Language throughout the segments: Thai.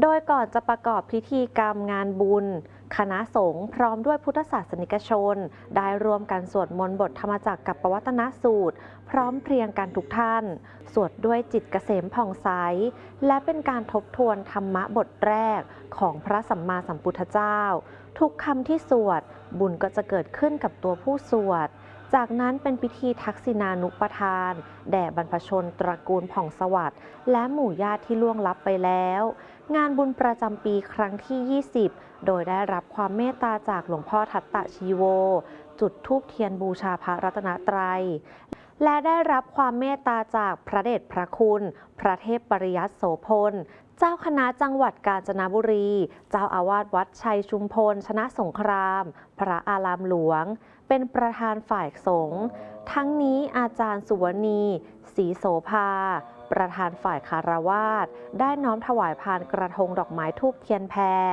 โดยก่อนจะประกอบพิธีกรรมงานบุญ คณะสงฆ์พร้อมด้วยพุทธศาสนิกชน ได้รวมกันสวดมนต์บทธรรมจักรกับปวัตนสูตร พร้อมเพรียงกันทุกท่าน สวดด้วยจิตเกษมผ่องใส และเป็นการทบทวนธรรมะบทแรกของพระสัมมาสัมพุทธเจ้า ทุกคำที่สวดบุญก็จะเกิดขึ้นกับตัวผู้สวด จากนั้นเป็นพิธีทักษิณานุปทาน แด่บรรพชนตระกูลผ่องสวัสดิ์และหมู่ญาติที่ล่วงลับไปแล้ว งานบุญประจำปีครั้งที่ 20 โดยได้รับความเมตตาจากหลวงพ่อทัตตะชีโว จุดธูปเทียนบูชาพระรัตนตรัย และได้รับความเมตตาจากพระเดชพระคุณ พระเทพปริยัติโสพลเจ้าคณะจังหวัดกาญจนบุรี เจ้าอาวาสวัดชัยชุมพล ชนะสงคราม พระอารามหลวง เป็นประธานฝ่ายสงฆ์ทั้งนี้อาจารย์สุวรรณีศรีโสภา ประธานฝ่ายคารวาสได้น้อมถวายพานกระทงดอกไม้ทูบเทียนแพร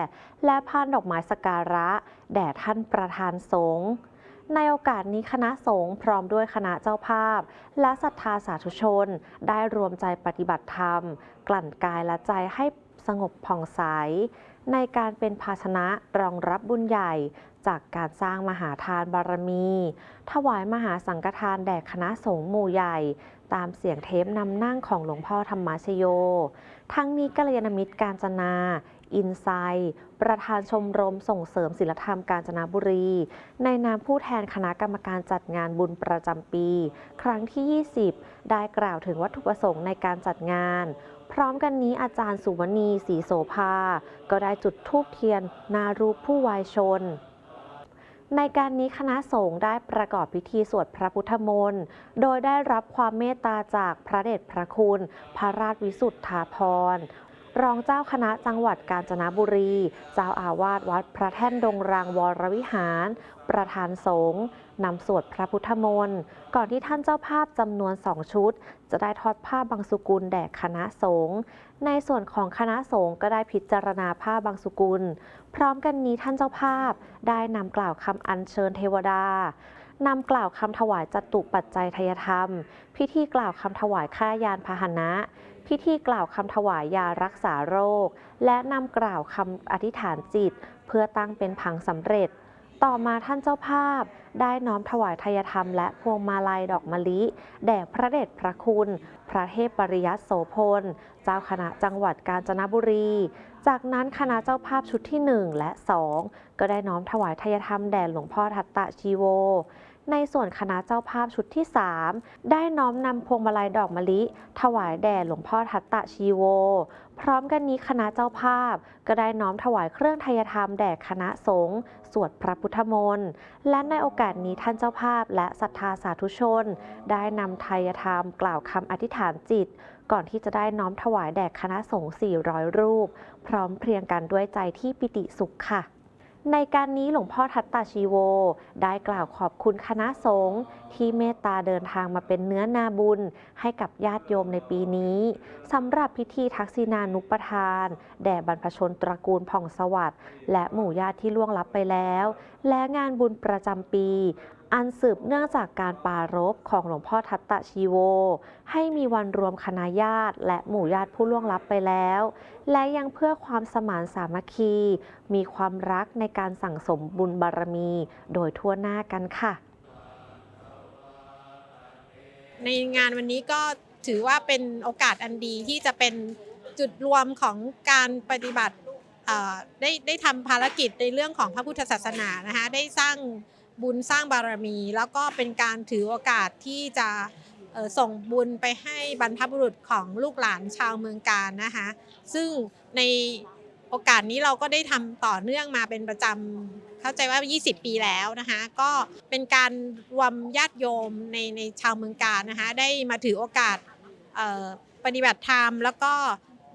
และพานดอกไม้สการะ แด่ท่านประธานสงฆ์ในโอกาสนี้คณะสงฆ์พร้อมด้วยคณะเจ้าภาพ และศรัทธาสาธุชน ได้รวมใจปฏิบัติธรรม กลั่นกายและใจให้ สงบผ่องใส ในการเป็นภาชนะรองรับบุญใหญ่ จากการสร้างมหาทานบารมี ถวายมหาสังฆทานแด่คณะสงฆ์หมู่ใหญ่ ตามเสียงเทปนำนั่งของหลวงพ่อธรรมชโย ทั้งนี้กัลยาณมิตรการจนาอินไซประธานชมรมส่งเสริมศิลธรรมกาญจนบุรี ในนามผู้แทนคณะกรรมการจัดงานบุญประจำปี ครั้งที่ 20 ได้กล่าวถึงวัตถุประสงค์ในการจัดงาน พร้อมกันนี้อาจารย์สุวรรณีศรีโสภา ก็ได้จุดธูปเทียนนารูปผู้วายชน ในการนี้คณะสงฆ์ได้ประกอบพิธีสวดพระพุทธมนต์โดยได้รับความเมตตาจากพระเดชพระคุณ พระราชวิสุทธาพร รองเจ้าคณะจังหวัดกาญจนบุรี เจ้าอาวาสวัดพระแท่นดงรางวรวิหาร ประธานสงฆ์นำสวดพระพุทธมนต์ก่อนที่ท่านเจ้าภาพจำนวนสองชุด จะได้ทอดผ้าบางสุกุลแด่คณะสงฆ์ในส่วนของคณะสงฆ์ก็ได้พิจารณาผ้าบางสุกุล พร้อมกันนี้ท่านเจ้าภาพได้นำกล่าวคำอัญเชิญเทวดา นำกล่าวคำถวายจตุปัจจัยทยธรรม พิธีกล่าวคำถวายค่ายานพาหนะ พิธีกล่าวคำถวายยารักษาโรค และนำกล่าวคำอธิษฐานจิต เพื่อตั้งเป็นผังสำเร็จ ต่อมาท่านเจ้าภาพ ได้น้อมถวายทยธรรมและพวงมาลัยดอกมะลิ แด่พระเดชพระคุณ พระเทพปริยัติโสพล เจ้าคณะจังหวัดกาญจนบุรี จากนั้นคณะเจ้าภาพชุดที่ 1 และ 2 ก็ได้น้อมถวายทยธรรมแด่หลวงพ่อทัตตะชีโว ในส่วนคณะเจ้าภาพชุดที่ 3 ได้น้อมนำพวงมาลัยดอกมะลิ ถวายแด่หลวงพ่อทัตตะชีโว พร้อมกันนี้คณะเจ้าภาพ ก็ได้น้อมถวายเครื่องทยธรรมแด่คณะสงฆ์สวดพระพุทธมนต์ และในโอกาสนี้ท่านเจ้าภาพและศรัทธาสาธุชน ได้นำทายธรรมกล่าวคำอธิษฐานจิต ก่อนที่จะได้น้อมถวายแด่คณะสงฆ์400 รูป พร้อมเพรียงกันด้วยใจที่ปิติสุขค่ะ ในการนี้หลวงพ่อทัตตาชีโว ได้กล่าวขอบคุณคณะสงฆ์ที่เมตตาเดินทางมาเป็นเนื้อนาบุญ ให้กับญาติโยมในปีนี้สำหรับพิธีทักษินานุปทาน แด่บรรพชนตระกูลผ่องสวัสดิ์และหมู่ญาติที่ล่วงลับไปแล้ว และงานบุญประจำปี อันสืบเนื่องจากการปารภของหลวงพ่อทัตตะชีโว ให้มีวันรวมคณะญาติ และหมู่ญาติผู้ล่วงลับไปแล้ว และยังเพื่อความสมานสามัคคี มีความรักในการสั่งสมบุญบารมี โดยทั่วหน้ากันค่ะ ในงานวันนี้ก็ถือว่าเป็นโอกาสอันดีที่จะเป็นจุดรวมของการปฏิบัติได้ได้ทำภารกิจในเรื่องของพระพุทธศาสนานะคะได้สร้าง บุญสร้างบารมี แล้วก็เป็นการถือโอกาสที่จะส่งบุญไปให้บรรพบุรุษของลูกหลานชาวเมืองการนะคะซึ่งในโอกาสนี้เราก็ได้ทำต่อเนื่องมาเป็นประจำเข้าใจว่า 20 ปีแล้วนะคะก็เป็นการรวมญาติโยมในในชาวเมืองการนะคะได้มาถือโอกาสปฏิบัติธรรม แล้วก็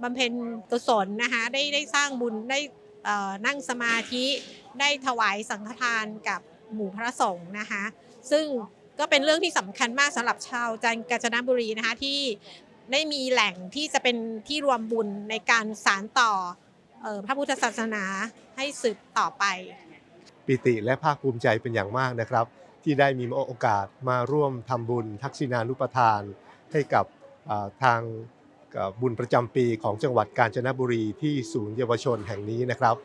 บำเพ็ญกุศลนะคะได้ได้สร้างบุญได้นั่งสมาธิได้ถวายสังฆทานกับ หมู่พระสงฆ์นะคะ ซึ่งก็เป็นเรื่องที่สำคัญมากสำหรับชาวจันกาญจนบุรีนะคะที่ได้มีแหล่งที่จะเป็นที่รวมบุญในการสานต่อพระพุทธศาสนาให้สืบต่อไป ปิติและภาคภูมิใจเป็นอย่างมากนะครับ ที่ได้มีโอกาสมาร่วมทำบุญทักษิณานุปทาน ให้กับทางบุญประจำปีของจังหวัดกาญจนบุรีที่ศูนย์เยาวชนแห่งนี้นะครับ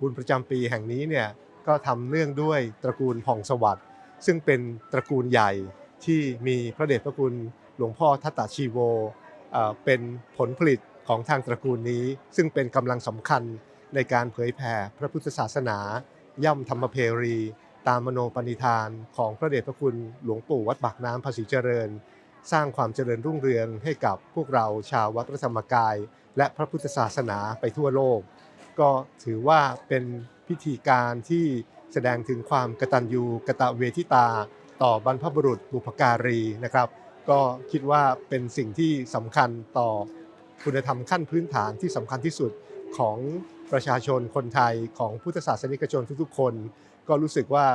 บุญประจำปีแห่งนี้เนี่ย ก็ทำเนื่องด้วยตระกูลผ่องสวัสดิ์ซึ่งเป็นตระกูลใหญ่ที่มีพระเดชพระคุณหลวงพ่อทัตตาชีโวเป็นผลผลิตของทางตระกูลนี้ ซึ่งเป็นกำลังสำคัญในการเผยแผ่พระพุทธศาสนา ย่ำธรรมเพรี ตามมโนปณิธานของพระเดชพระคุณหลวงปู่วัดปากน้ำภาษีเจริญ สร้างความเจริญรุ่งเรืองให้กับพวกเราชาววัดพระธรรมกาย และพระพุทธศาสนาไปทั่วโลก ก็ถือว่าเป็น พิธีการที่แสดงถึงความกตัญญูกะตะเวทิตา ต่อบรรพบุรุษบุพการีนะครับ ก็คิดว่าเป็นสิ่งที่สำคัญต่อคุณธรรมขั้นพื้นฐานที่สำคัญที่สุดของประชาชนคนไทยของพุทธศาสนิกชนทุกๆ คน ก็รู้สึกว่า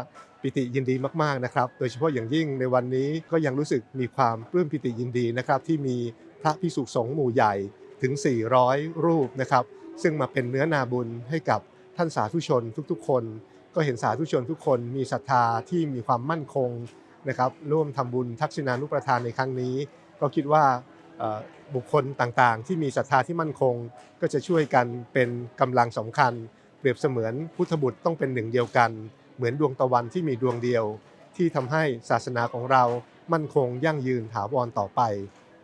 ปิติยินดีมากๆนะครับ โดยเฉพาะอย่างยิ่งในวันนี้ก็ยังรู้สึกมีความปลื้มปิติยินดีนะครับที่มีพระพิสุสงฆ์หมู่ใหญ่ถึง 400 รูปนะครับ ซึ่งมาเป็นเนื้อนาบุญให้กับ ท่านสาธุชนทุกๆ คน ก็เห็นสาธุชนทุกคนมีศรัทธาที่มีความมั่นคงนะครับร่วมทำบุญทักษิณานุประทานในครั้งนี้ ก็คิดว่าบุคคลต่างๆ ที่มีศรัทธาที่มั่นคง ก็จะช่วยกันเป็นกำลังสำคัญ เปรียบเสมือนพุทธบุตรต้องเป็นหนึ่งเดียวกัน เหมือนดวงตะวันที่มีดวงเดียว ที่ทำให้ศาสนาของเรามั่นคงยั่งยืนถาวรต่อไป